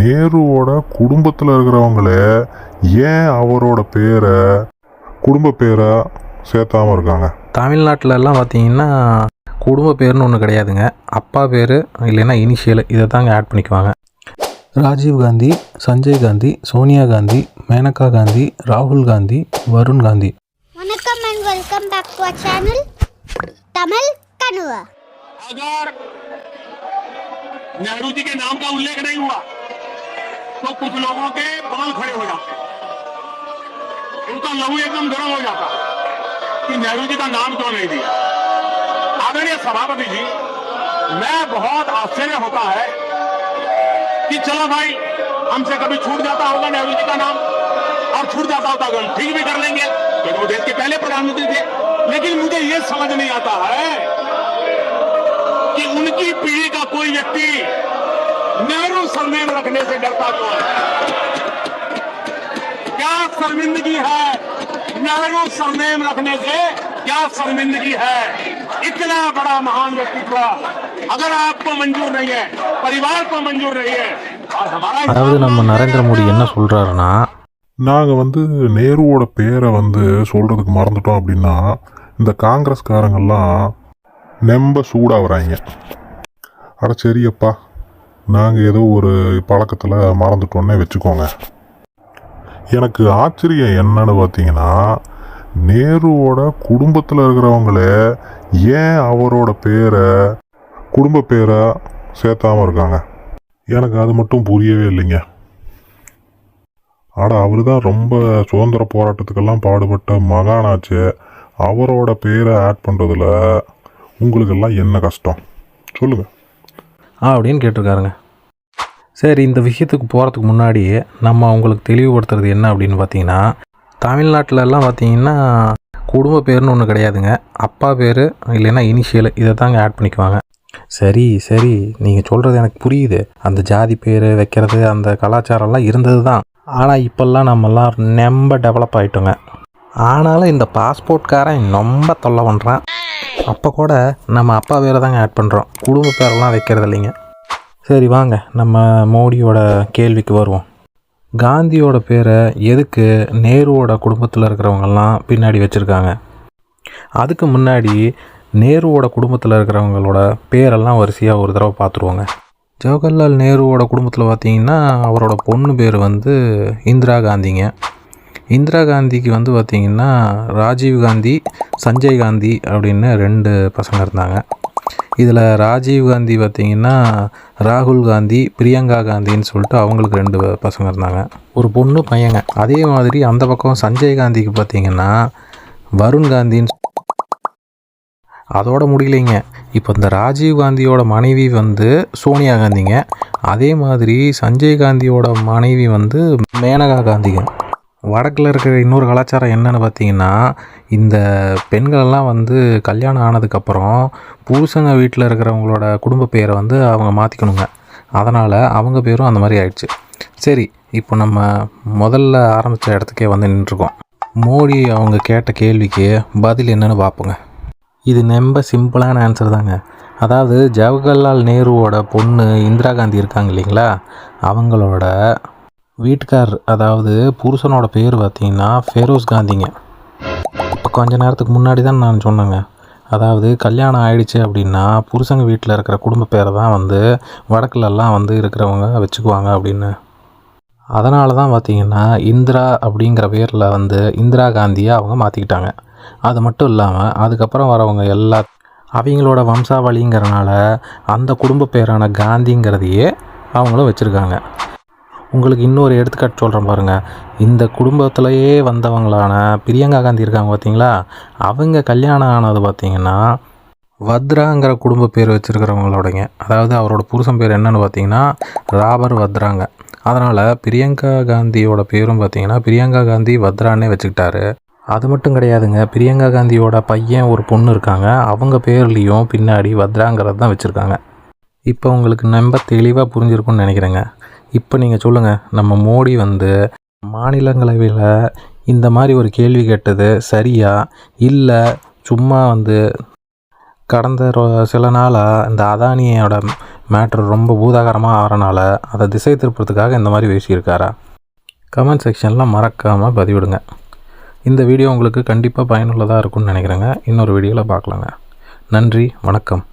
நேருவோட குடும்பத்தில் இருக்கிறவங்களே ஏன் அவரோட பேரை குடும்ப பேரை சேர்த்தாம இருக்காங்க தமிழ்நாட்டுல எல்லாம் பார்த்தீங்கன்னா குடும்ப பேர்னு ஒன்று கிடையாதுங்க அப்பா பேர் இல்லைன்னா இனிஷியல் இதை தாங்க ஆட் பண்ணிக்குவாங்க ராஜீவ் காந்தி சஞ்சய் காந்தி சோனியா காந்தி மேனகா காந்தி ராகுல் காந்தி வருண் காந்தி வணக்கம் and welcome back to our channel Tamil Qanoua अगर नेहरू जी के नाम का उल्लेख नहीं हुआ तो कुछ लोगों के बाल खड़े हो जाते उनका लहू एकदम गर्म हो जाता कि नेहरू जी का नाम क्यों नहीं दिया? आदरणीय सभापति जी, मैं बहुत आश्चर्य होता है कि चलो भाई, हमसे कभी छूट जाता होगा नेहरू जी का नाम, और छूट जाता होता अगर ठीक भी कर लेंगे। क्योंकि वो देश के पहले प्रधानमंत्री थे। लेकिन मुझे ये समझ नहीं आता है कि उनकी पीढ़ी का कोई व्यक्ति नेहरू सरनेम रखने से डरता क्यों है क्या शर्मिंदगी है नेहरू सरनेम रखने से क्या शर्मिंदगी है इतना बड़ा महान व्यक्तित्व अगर आपको मंजूर नहीं है परिवार को मंजूर नहीं है और हमारा அதாவது நம்ம நரேந்திர மோடி என்ன சொல்கிறாருன்னா நாங்கள் வந்து நேருவோட பேரை வந்து சொல்கிறதுக்கு மறந்துட்டோம் அப்படின்னா இந்த காங்கிரஸ்காரங்கெல்லாம் நெம்ப சூடாக வராங்க அட சரியப்பா நாங்கள் ஏதோ ஒரு பழக்கத்தில் மறந்துட்டோன்னே வச்சுக்கோங்க. எனக்கு ஆச்சரியம் என்னன்னு பார்த்தீங்கன்னா நேருவோட குடும்பத்தில் இருக்கிறவங்களே ஏன் அவரோட பேரை குடும்ப பேரை சேர்த்தாம இருக்காங்க? எனக்கு அது மட்டும் புரியவே இல்லைங்க. ஆட அவர் தான் ரொம்ப சுதந்திர போராட்டத்துக்கெல்லாம் பாடுபட்ட மகானாச்சு. அவரோட பேரை ஆட் பண்ணுறதுல உங்களுக்கெல்லாம் என்ன கஷ்டம்? சொல்லுங்கள் ஆ அப்படின்னு கேட்டிருக்காருங்க. சரி இந்த விஷயத்துக்கு போகிறதுக்கு முன்னாடி நம்ம அவங்களுக்கு தெளிவுபடுத்துறது என்ன அப்படின்னு பார்த்தீங்கன்னா தமிழ்நாட்டிலலாம் பார்த்தீங்கன்னா குடும்ப பேர்னு ஒன்று கிடையாதுங்க. அப்பா பேர் இல்லைன்னா இனிஷியல் இதை தாங்க ஆட் பண்ணிக்குவாங்க. சரி சரி நீங்கள் சொல்கிறது எனக்கு புரியுது. அந்த ஜாதி பேர் வைக்கிறது அந்த கலாச்சாரம்லாம் இருந்தது தான் ஆனால் இப்போல்லாம் நம்மெல்லாம் ரொம்ப டெவலப் ஆகிட்டோங்க ஆனாலும் இந்த பாஸ்போர்ட்காரன் ரொம்ப தொல்லை பண்ணுறான் அப்போ கூட நம்ம அப்பா பேரை தாங்க ஆட் பண்ணுறோம் குடும்ப பேரெல்லாம் வைக்கிறது இல்லைங்க. சரி வாங்க. நம்ம மோடியோட கேள்விக்கு வருவோம். காந்தியோட பேரை எதுக்கு நேருவோட குடும்பத்தில் இருக்கிறவங்கெல்லாம் பின்னாடி வச்சுருக்காங்க? அதுக்கு முன்னாடி நேருவோட குடும்பத்தில் இருக்கிறவங்களோட பேரெல்லாம் வரிசையாக ஒரு தடவை பார்த்துருவோங்க. ஜவஹர்லால் நேருவோட குடும்பத்தில் பார்த்தீங்கன்னா அவரோட பொண்ணு பேர் வந்து இந்திரா காந்திங்க. இந்திரா காந்திக்கு வந்து பார்த்திங்கன்னா ராஜீவ் காந்தி சஞ்சய் காந்தி அப்படின்னு ரெண்டு பசங்க இருந்தாங்க. இதில் ராஜீவ் காந்தி பார்த்திங்கன்னா ராகுல் காந்தி பிரியங்கா காந்தின்னு சொல்லிட்டு அவங்களுக்கு ரெண்டு பசங்க இருந்தாங்க. ஒரு பொண்ணு பையங்க. அதே மாதிரி அந்த பக்கம் சஞ்சய் காந்திக்கு பார்த்திங்கன்னா வருண் காந்தின்னு அதோட முடியலைங்க. இப்போ இந்த ராஜீவ் காந்தியோட மனைவி வந்து சோனியா காந்திங்க. அதே மாதிரி சஞ்சய் காந்தியோட மனைவி வந்து மேனகா காந்திங்க. வடக்கில் இருக்கிற இன்னொரு கலாச்சாரம் என்னன்னு பார்த்தீங்கன்னா இந்த பெண்களெல்லாம் வந்து கல்யாணம் ஆனதுக்கப்புறம் புருஷங்க வீட்டில் இருக்கிறவங்களோட குடும்ப பேரை வந்து அவங்க மாற்றிக்கணுங்க அதனால் அவங்க பேரும் அந்த மாதிரி ஆயிடுச்சு. சரி இப்போ நம்ம முதல்ல ஆரம்பித்த இடத்துக்கே வந்து நின்றுருக்கோம். மோடி அவங்க கேட்ட கேள்விக்கு பதில் என்னன்னு பார்ப்போங்க. இது ரொம்ப சிம்பிளான ஆன்சர் தாங்க. அதாவது ஜவஹர்லால் நேருவோட பொண்ணு இந்திரா காந்தி இருக்காங்க இல்லைங்களா? அவங்களோட வீட்டுக்கார் அதாவது புருஷனோட பேர் பார்த்தீங்கன்னா ஃபெரோஸ் காந்திங்க. இப்போ கொஞ்ச நேரத்துக்கு முன்னாடி தான் நான் சொன்னேங்க. அதாவது கல்யாணம் ஆயிடுச்சு அப்படின்னா புருஷங்க வீட்டில் இருக்கிற குடும்ப பேரை தான் வந்து வடக்குலலாம் வந்து இருக்கிறவங்க வச்சுக்குவாங்க அப்படின்னு. அதனால தான் பார்த்தீங்கன்னா இந்திரா அப்படிங்கிற பேரில் வந்து இந்திரா காந்தியை அவங்க மாற்றிக்கிட்டாங்க அது மட்டும் இல்லாமல் அதுக்கப்புறம் வரவங்க எல்லா அவங்களோட வம்சாவளிங்கிறனால அந்த குடும்ப பேரான காந்திங்கிறதையே அவங்களும் வச்சுருக்காங்க. உங்களுக்கு இன்னொரு எடுத்துக்காட்டு சொல்கிறேன் பாருங்கள் இந்த குடும்பத்திலையே வந்தவங்களான பிரியங்கா காந்தி இருக்காங்க பார்த்தீங்களா அவங்க கல்யாணம் ஆனது பார்த்தீங்கன்னா வத்ராங்கிற குடும்ப பேர் வச்சுருக்கிறவங்களோடங்க. அதாவது அவரோட புருஷன் பேர் என்னன்னு பார்த்தீங்கன்னா ராபர் வத்ராங்க. அதனால் பிரியங்கா காந்தியோட பேரும் பார்த்தீங்கன்னா பிரியங்கா காந்தி வத்ரான்னே வச்சுக்கிட்டாரு. அது மட்டும் கிடையாதுங்க. பிரியங்கா காந்தியோட பையன் ஒரு பொண்ணு இருக்காங்க. அவங்க பேர்லேயும் பின்னாடி வத்ராங்கிறது தான் வச்சுருக்காங்க. இப்போ உங்களுக்கு ரொம்ப தெளிவாக புரிஞ்சிருக்கும்னு நினைக்கிறேங்க. இப்போ நீங்கள் சொல்லுங்கள் நம்ம மோடி வந்து மாநிலங்களவையில் இந்த மாதிரி ஒரு கேள்வி கேட்டது சரியா? இல்லை சும்மா வந்து கடந்த சில நாளாக இந்த அதானியோட மேட்ரு ரொம்ப பூதாகரமாக ஆறனால அதை திசை திருப்புறதுக்காக இந்த மாதிரி பேசியிருக்காரா? கமெண்ட் செக்ஷனில் மறக்காமல் பதிவிடுங்க. இந்த வீடியோ உங்களுக்கு கண்டிப்பாக பயனுள்ளதாக இருக்கும்னு நினைக்கிறேங்க. இன்னொரு வீடியோவில் பார்க்கலாங்க நன்றி வணக்கம்.